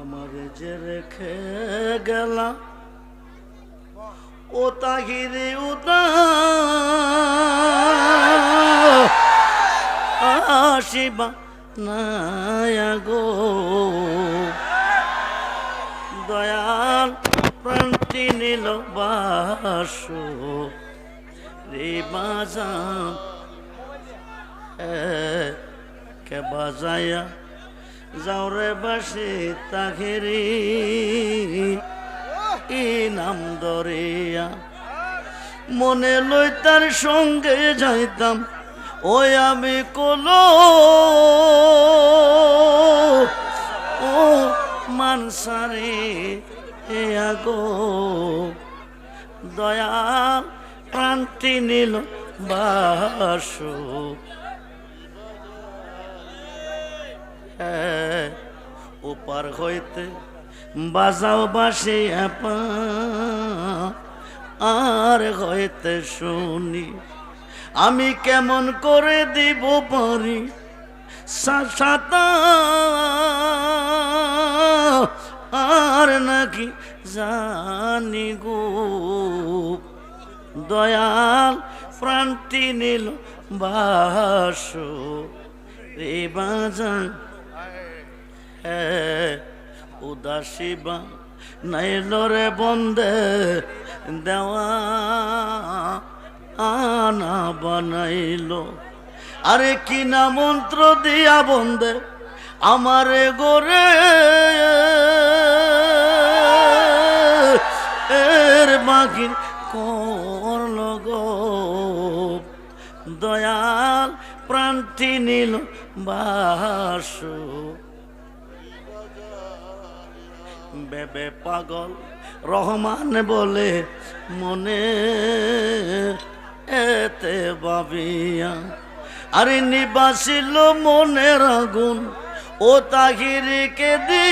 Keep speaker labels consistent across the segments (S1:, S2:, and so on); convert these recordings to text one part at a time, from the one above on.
S1: আমারে যে রেখে গেলা। ও তাহিরে উদা আসিবা গো দয়াল প্রান্তি নীল বাস। রে বাজান কে বাজায়া যাও রে বাসে তাঘেরি ই নাম দরিয়া। মনে লই তার সঙ্গে যাইতাম ওই আমি কলো, ও মানসারে এ আগো। দয়াল প্রান্তি নীল বাসু। ওপার হইতে বাজাও বাসে আর হইতে শুনি, আমি কেমন করে দিব পারি? আর নাকি জানি গো। দয়াল প্রান্তি নীল বাসু রে বাজান উদাসী বা নাইলরে বন্দে দেওয়া আনা বানাইলো। আরে কি না মন্ত্র দিয়া বন্দে আমারে গোরে। এর বাকি করল গো। দয়াল প্রান্তি নীল বাসু। বেবে পাগল। রহমান বলে, মনে এতে বাবিয়া আরে নিবাসিল মনের আগুন, ও তাহিরিকে দি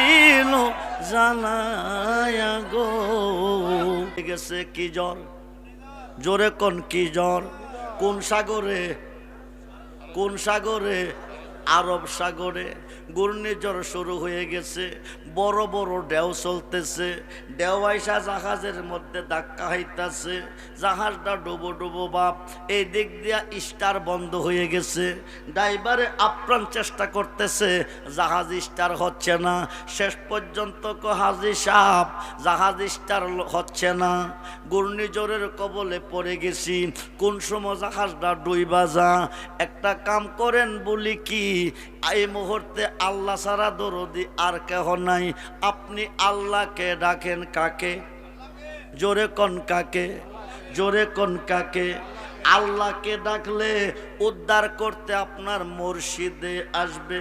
S1: ইলো জানায়া গো। গেছে কি জ্বর? জোরে কোন কি জ্বর? কোন সাগরে? কোন সাগরে? আরব সাগরে। ঘূর্ণিঝড় শুরু হয়ে গেছে, বড় বড় ঢেউ চলতেছে, ঢেউ আইসা জাহাজের মধ্যে ধাক্কা হইতাছে জাহাজটা ডুবো ডুবো বাপ এই দিক দিয়া স্টার বন্ধ হয়ে গেছে, ড্রাইভারে আপ্রাণ চেষ্টা করতেছে, জাহাজ স্টার হচ্ছে না, শেষ পর্যন্ত হাজি সাপ জাহাজ স্টার হচ্ছে না, ঘূর্ণিঝড়ের কবলে পড়ে গেছি, কোন সময় জাহাজটা ডুইবা যা, একটা কাম করেন বলি কি এই মুহূর্তে আল্লাহ সারা দরদি আর কেহ নাই। আপনি আল্লাহকে ডাকেন কাকে? জোরে কন কাকে? জোরে কন কাকে? আল্লাহকে ডাকলে উদ্ধার করতে আপনার মুর্শিদে আসবে।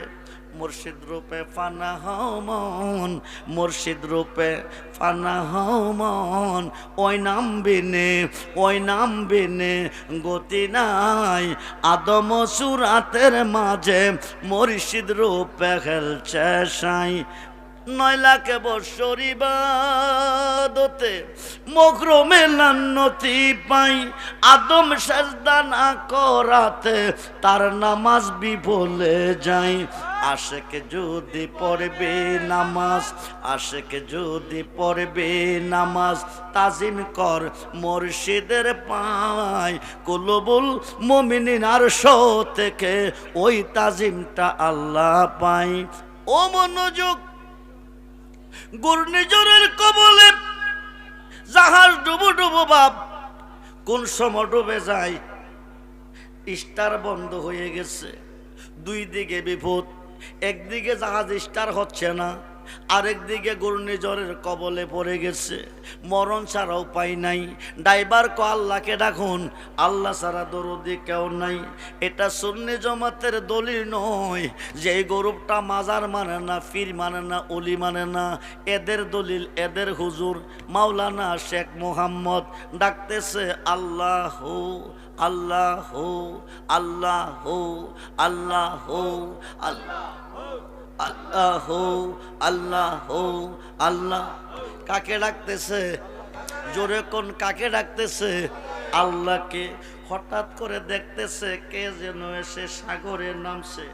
S1: মুর্শিদ রূপে ফানা হমন মুর্শিদ রূপে ফানা হমন ওই নাম বিনে, ওই নাম বিনে গতি নাই। আদম সুরাতের মাঝে মুর্শিদ রূপে খেলছে সাই। নয় লাখে বাদতে মগ্রমে লান্নতি পাই, আদম সাজদা না করাতে। তার নামাজ বিফলে যাই। আশেকে যদি পড়বে নামাজ, আশেকে যদি পড়বে নামাজ। তাজিম কর মুর্শিদের পায়। কুলবুল মমিনিন আর থেকে ওই তাজিমটা আল্লাহ পাই ও মনোযোগ ঘূর্ণিঝড়ের কবলে জাহাজ ডুবো ডুবো বাপ, কোন সময় ডুবে যায়? স্টার বন্ধ হয়ে গেছে। দুই দিকে বিপদ, একদিকে জাহাজ স্টার হচ্ছে না। আরেকদিকে ঘূর্ণিঝড়ের কবলে পড়ে গেছে। মরণ ছাড়া উপায় নাই। ড্রাইভার কো, আল্লাহকে ডাকুন। আল্লাহ ছাড়া দরদি কেউ নাই। এটা সুন্নি জমাতের দলিল নয়। যে গরুপটা মাজার মানে না ফির মানে না অলি মানে না, এদের দলিল এদের হুজুর। মাওলানা শেখ মোহাম্মদ ডাকতেছে আল্লাহ আল্লাহ আল্লাহ আল্লাহ আল্লাহ আল্লাহ আল্লাহ আল্লাহ আল্লাহ। কাকে ডাকতেছে? জোরে কোন কাকে ডাকতেছে? আল্লাহকে হঠাৎ করে দেখতেছে কে যেন এসে সাগরে নামছে।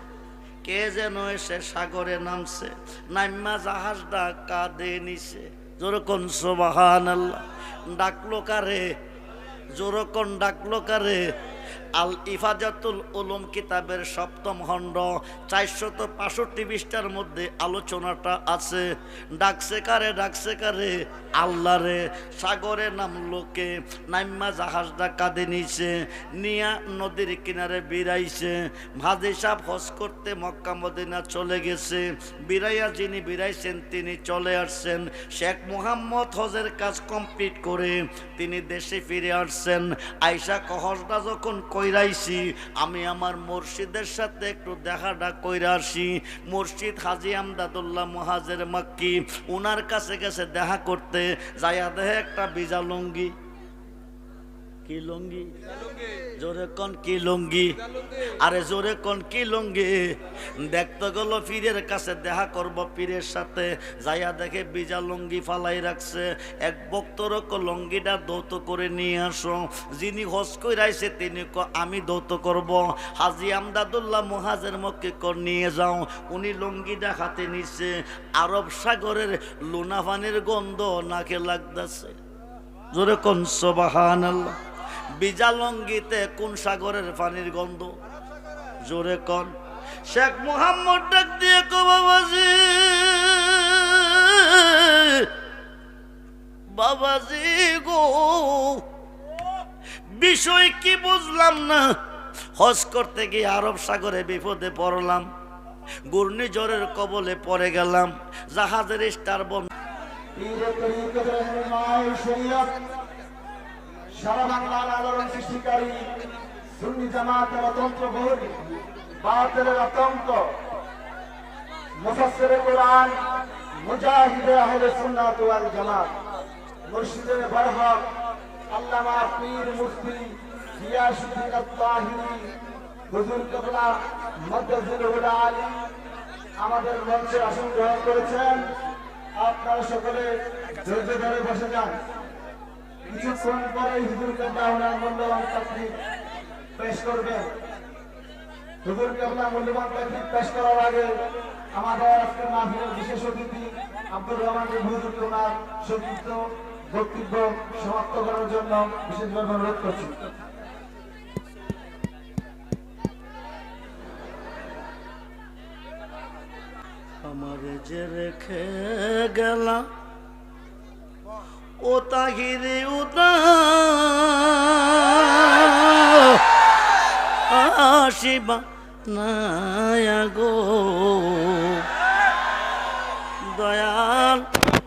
S1: কে যেন এসে সাগরে নামছে। নাইমা জাহাজটা কাঁদে নিছে। যেরকম সোবাহান আল্লাহ ডাকলো কারে? জোরকন ডাকলো কারে? আল ইফাজাতুল উলুম কিতাবের সপ্তম খণ্ড, চারশত পাঁষট্টি পৃষ্ঠার মধ্যে আলোচনাটা আছে। ডাকছে কারে ডাকছে কারে? আল্লাহ রে, সাগরে নামলোকে নাইম্মা জাহাজটা কাঁদে নিছে নিয়া নদীর কিনারে বিরাইছে। ভাজি সাপ হজ করতে মক্কা মদিনা চলে গেছে। বিরাইয়া যিনি বিরাইছেন, তিনি চলে আসছেন। শেখ মুহাম্মদ হজের কাজ কমপ্লিট করে তিনি দেশে ফিরে আসছেন। আয়সা কহজটা যখন কইরাইছি, আমি আমার মুর্শিদের সাথে একটু দেখাটা কইরা আসি। মুর্শিদ হাজি আমদাদুল্লাহ মহাজের মাক্কি, উনার কাছে গেছে দেখা করতে, যাইয়া দেহে একটা বিজা লুঙ্গি। কি লুঙ্গি? জোরে কন কি লুঙ্গি? আরে জোরে কন কি লুঙ্গি? দেখতে গেল পীরের কাছে, দেখা করব পীরের সাথে। যাইয়া দেখে বিজা লুঙ্গি ফালাই রাখছে। এক বক্তর লুঙ্গিটা দৌত করে নিয়ে আসো। যিনি হজ কইরাইছে, তিনি ক, আমি দৌত করব। হাজি আমদাদুল্লাহ মহাজের মক্কে কর নিয়ে যাও। উনি লুঙ্গিটা হাতে নিচ্ছে আরব সাগরের লুনাফানির গন্ধ নাকে লাগতেছে। জোরে কোন সবাহান আল্লাহ বিজালঙ্গিতে কোন সাগরের পানির গন্ধ? জোরে কন। শেখ মুহাম্মদ ডাক দিয়ে কো বাবাজি। বাবাজি গো, বিষয় কি বুঝলাম না? হজ করতে গিয়ে আরব সাগরে বিপদে পড়লাম। ঘূর্ণিঝড়ের কবলে পড়ে গেলাম। জাহাজের স্টার বন্ধ
S2: সারা বাংলার আলোড়ন সৃষ্টিকারী সুন্নি জামাতের অতন্ত্র বহুল বাতিলের আতঙ্ক মুফাসসিরে কোরআন, মুজাহিদে আহলে সুন্নাত ওয়াল জামাত। মুর্শিদে বরহক, আল্লামা পীর মুফতি গিয়াসউদ্দিন আত-তাহিরি, হুজুর কেবলা মদ্দাজিল আলী আমাদের মঞ্চে আসন গ্রহণ করেছেন। আপনারা সকলে ধৈর্য ধরে বসে যান। কিছুক্ষণ পরে হুজুর কেবলা ওনার মূল্যবান তাকলিফ পেশ করবেন হুজুর কেবলা মূল্যবান তাকলিফ পেশ করার আগে আমাদের আজকের মাহফিলের বিশেষ অতিথি আব্দুর রহমান হুজুরকে ওনার সংক্ষিপ্ত বক্তব্য সমাপ্ত করার জন্য বিশেষভাবে অনুরোধ করছি।
S1: আমার যে রেখে গেলা ও তাহিরে উদা আসিবা নায়া গো। দয়াল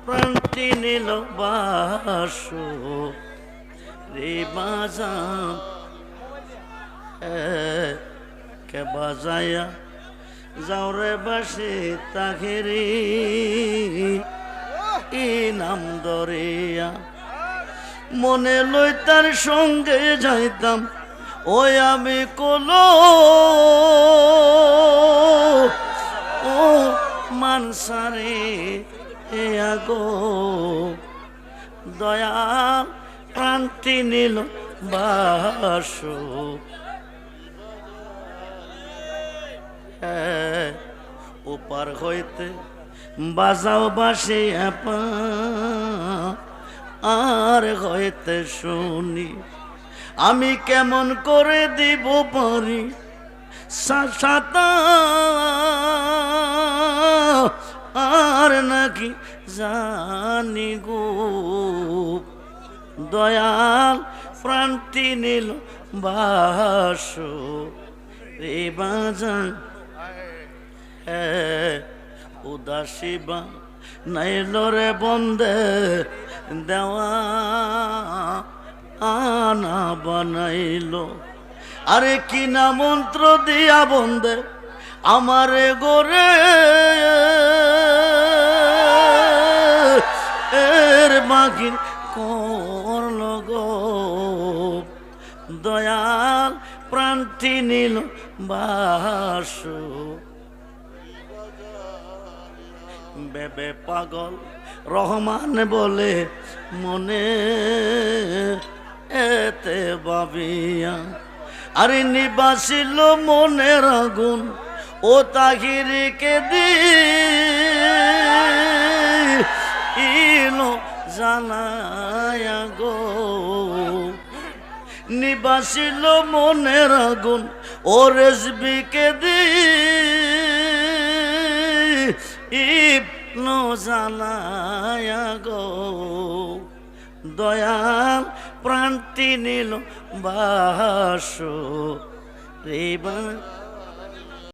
S1: প্রান্তি নীল বাস, রে বাজাম কে বাজায়া যাওরে বাসে তাঘেরি ই নাম দরিয়া। মনে লই তার সঙ্গে যাইতাম ওই আমি কলো। ও মানসারে এ আগো। দয়াল প্রান্তি নীল বাসো। হ্যাঁ, ওপার হইতে বাজাও বাসে আর হইতে শুনি। আমি কেমন করে দিব পারি? সাতা আর নাকি জানি গো। দয়াল প্রান্তি নীল বাসো রে বাজান উদাসী বা নাইলরে বন্দে দেওয়া আনা বানাইল। আরে কি না মন্ত্র দিয়া বন্দে আমারে গোরে এর বাকির করল গো। দয়াল প্রান্তি নীল বাসু। বেবে পাগল রহমান বলে, মনে এতে বাবিয়া আরে নিবাসিল মনের আগুন ও তাহিরকে দি ইলো জানায়া গো। নিবাসিল মনের আগুন ও রেজবিকে দি ইবনো জানায়া গো। দয়াল প্রান্তি নীল বাস। রে বা